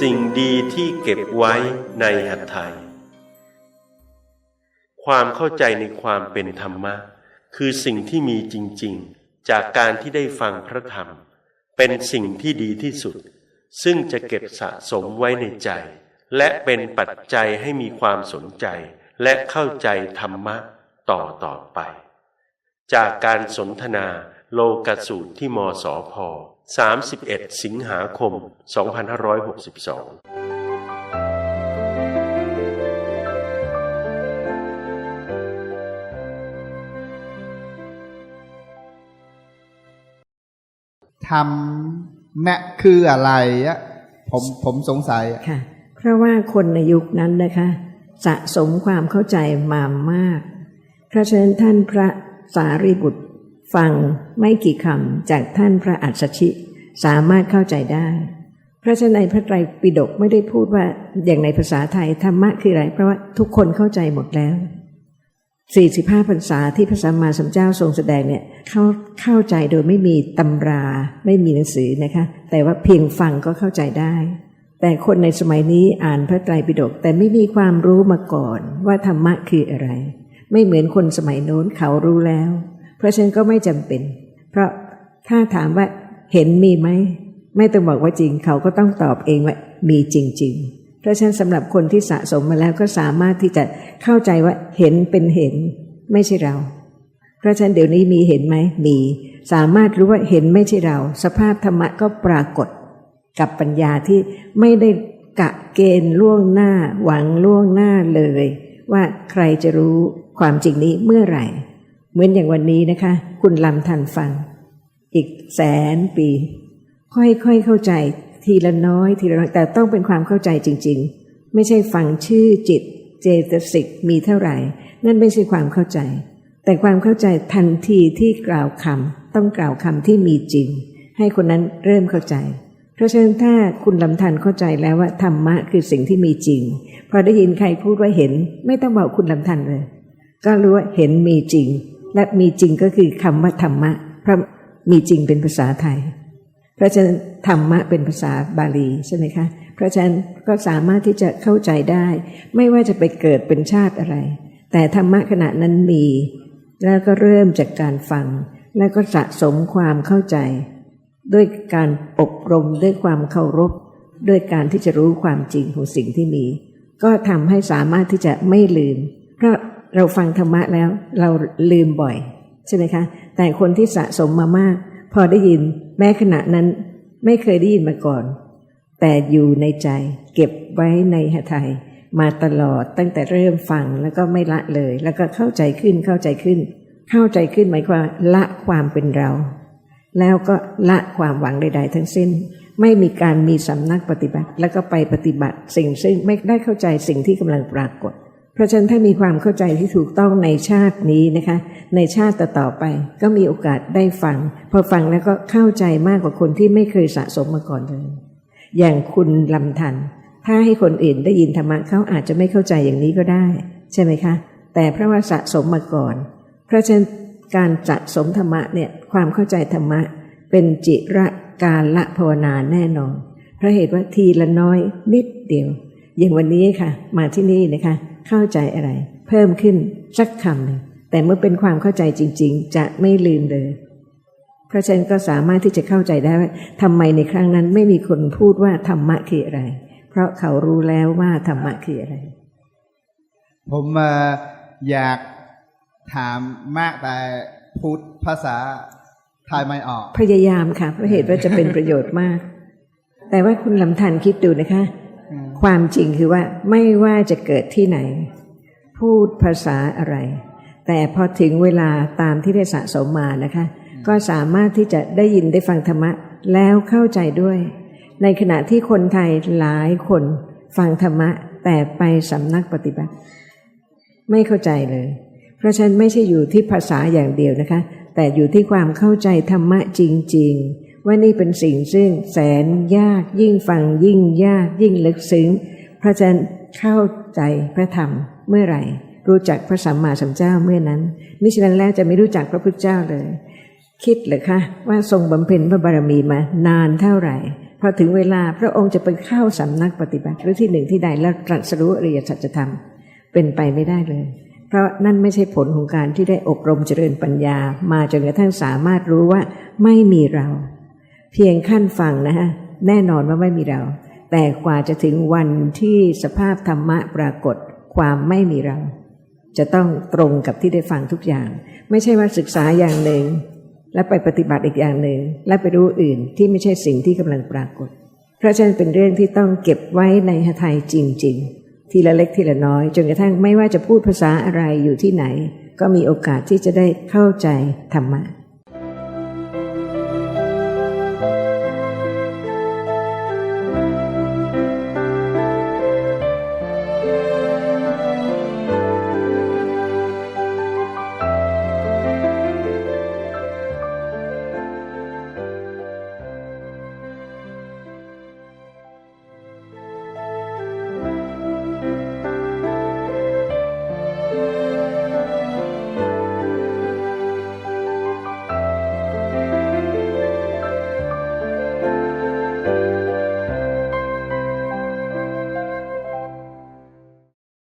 สิ่งดีที่เก็บไว้ในหัตถ์ไทยความเข้าใจในความเป็นธรรมะ คือสิ่งที่มีจริง ๆ จากการที่ได้ฟังพระธรรม เป็นสิ่งที่ดีที่สุด ซึ่งจะเก็บสะสมไว้ในใจ และเป็นปัจจัยให้มีความสนใจ และเข้าใจธรรมะต่อต่อไป จากการสนทนาโลกสูตรที่มสพ 31 สิงหาคม 2562ทำแม่คืออะไรอะผมผมสงสัยอะค่ะ เพราะว่าคนในยุคนั้นนะคะ สะสมความเข้าใจมามาก เพราะฉะนั้นท่านพระสารีบุตร ฟังไม่กี่คำจากท่านพระอัศชิ สามารถเข้าใจได้ เพราะฉะนั้นในพระไตรปิฎกไม่ได้พูดว่าอย่างในภาษาไทยธรรมะคืออะไร เพราะว่าทุกคนเข้าใจหมดแล้ว45พรรษาที่พระสัมมาสัมพุทธเจ้าทรงแสดงเนี่ยเข้าเข้าใจโดยไม่มีตำราไม่มีหนังสือนะคะ แต่ว่าเพียงฟังก็เข้าใจได้ แต่คนในสมัยนี้อ่านพระไตรปิฎกแต่ไม่มีความรู้มาก่อนว่าธรรมะคืออะไร ไม่เหมือนคนสมัยโน้นเขารู้แล้ว เพราะฉะนั้นก็ไม่จำเป็น เพราะถ้าถามว่าเห็นมีไหม ไม่ต้องบอกว่าจริง เขาก็ต้องตอบเองว่ามีจริง ๆ เพราะฉะนั้นสำหรับคนที่สะสมมาแล้วก็สามารถที่จะเข้าใจว่าเห็นเป็นเห็น ไม่ใช่เรา เพราะฉะนั้นเดี๋ยวนี้มีเห็นไหมมี สามารถรู้ว่าเห็นไม่ใช่เรา สภาพธรรมะก็ปรากฏกับปัญญาที่ไม่ได้กะเกณฑ์ล่วงหน้า หวังล่วงหน้าเลย ว่าใครจะรู้ความจริงนี้เมื่อไหร่ เหมือนอย่างวันนี้นะคะ คุณลำทันฟัง อีกแสนปี ค่อยๆเข้าใจทีละน้อยทีละน้อยแต่ต้องเป็นความเข้าใจจริง ๆ ไม่ใช่ฟังชื่อจิต เจตสิกมีเท่าไหร่ นั่นไม่ใช่ความเข้าใจ แต่ความเข้าใจทันทีที่กล่าวคำต้องกล่าวคำที่มีจริง ให้คนนั้นเริ่มเข้าใจ เพราะฉะนั้นถ้าคุณลำทันเข้าใจแล้วว่าธรรมะคือสิ่งที่มีจริง พอได้ยินใครพูดว่าเห็น ไม่ต้องบอกคุณลำทันเลย ก็รู้ว่าเห็นมีจริง และมีจริงก็คือคำว่าธรรมะ เพราะมีจริงเป็นภาษาไทย เพราะฉะนั้นธรรมะเป็นภาษาบาลีใช่ไหมคะ เพราะฉะนั้นก็สามารถที่จะเข้าใจได้ ไม่ว่าจะไปเกิดเป็นชาติอะไร แต่ธรรมะขณะนั้นมี แล้วก็เริ่มจากการฟัง แล้วก็สะสมความเข้าใจ ด้วยการอบรมด้วยความเคารพ ด้วยการที่จะรู้ความจริงของสิ่งที่มี ก็ทำให้สามารถที่จะไม่ลืม เพราะ เราฟังธรรมะแล้วเราลืมบ่อย ใช่ไหมคะ แต่คนที่สะสมมามาก พอได้ยินแม้ขณะนั้นไม่เคยได้ยินมาก่อน แต่อยู่ในใจ เก็บไว้ในหทัยมาตลอดตั้งแต่เริ่มฟังแล้วก็ไม่ละเลย แล้วก็เข้าใจขึ้นเข้าใจขึ้น เข้าใจขึ้นหมายความละความเป็นเรา แล้วก็ละความหวังใด ๆ ทั้งสิ้น ไม่มีการมีสำนักปฏิบัติ แล้วก็ไปปฏิบัติสิ่งซึ่งไม่ได้เข้าใจสิ่งที่กำลังปรากฏ ราะฉะนั้นถ้ามีความเข้าใจที่ถูกต้องในชาตินี้นะคะ ในชาติต่อไป ก็มีโอกาสได้ฟัง พอฟังแล้วก็เข้าใจมากกว่าคนที่ไม่เคยสะสมมาก่อนเลย อย่างคุณลำทัน ถ้าให้คนอื่นได้ยินธรรมะเขาอาจจะไม่เข้าใจอย่างนี้ก็ได้ ใช่ไหมคะ แต่เพราะว่าสะสมมาก่อน เพราะฉะนั้นการสะสมธรรมะเนี่ยความเข้าใจธรรมะ เป็นจิระการละภาวนาแน่นอนเพราะเหตุว่าทีละน้อยนิดเดียว อย่างวันนี้ค่ะ มาที่นี่นะคะเข้าใจอะไร เพิ่มขึ้นสักคำหนึ่งแต่เมื่อเป็นความเข้าใจจริง ๆ จะไม่ลืมเลย เพราะฉะนั้นก็สามารถที่จะเข้าใจได้ว่าทำไมในครั้งนั้นไม่มีคนพูดว่าธรรมะคืออะไร เพราะเขารู้แล้วว่าธรรมะคืออะไร ผมเอ่ออยากถามมากแต่พูดภาษาไทยไม่ออก พยายามค่ะเพราะเหตุว่าจะเป็นประโยชน์มาก แต่ว่าคุณลำทันคิดดูนะคะอืม ความจริงคือว่าไม่ว่าจะเกิดที่ไหน พูดภาษาอะไร แต่พอถึงเวลาตามที่ได้สะสมมานะคะ ก็สามารถที่จะได้ยินได้ฟังธรรมะแล้วเข้าใจด้วย ในขณะที่คนไทยหลายคนฟังธรรมะ แต่ไปสำนักปฏิบัติ ไม่เข้าใจเลย เพราะฉะนั้นไม่ใช่อยู่ที่ภาษาอย่างเดียวนะคะ แต่อยู่ที่ความเข้าใจธรรมะจริง ๆ ว่านี่เป็นสิ่งซึ่งแสนยากยิ่งฟังยิ่งยากยิ่งลึกซึ้ง พระฉะนั้นเข้าใจพระธรรมเมื่อไหร่ รู้จักพระสัมมาสัมพุทธเจ้าเมื่อนั้นมิฉะนั้นแล้วจะไม่รู้จักพระพุทธเจ้าเลย คิดเหรือคะว่าทรงบำเพ็ญพระบารมีมานานเท่าไหร่พอถึงเวลาพระองค์จะไปเข้าสำนักปฏิบัติหรือที่หนึ่งที่ใดแล้วตรัสรู้อริยสัจธรรม เป็นไปไม่ได้เลย เพราะนั่นไม่ใช่ผลของการที่ได้อบรมเจริญปัญญา มาจนกระทั่งสามารถรู้ว่าไม่มีเรา เพียงขั้นฟังนะฮะแน่นอนว่าไม่มีเรา แต่กว่าจะถึงวันที่สภาพธรรมะปรากฏความไม่มีเรา จะต้องตรงกับที่ได้ฟังทุกอย่าง ไม่ใช่ว่าศึกษาอย่างหนึ่ง แล้วไปปฏิบัติอีกอย่างหนึ่ง และไปรู้อื่นที่ไม่ใช่สิ่งที่กำลังปรากฏ เพราะฉะนั้นเป็นเรื่องที่ต้องเก็บไว้ในหทัยจริง ๆ ทีละเล็กทีละน้อย จนกระทั่งไม่ว่าจะพูดภาษาอะไรอยู่ที่ไหน ก็มีโอกาสที่จะได้เข้าใจธรรมะ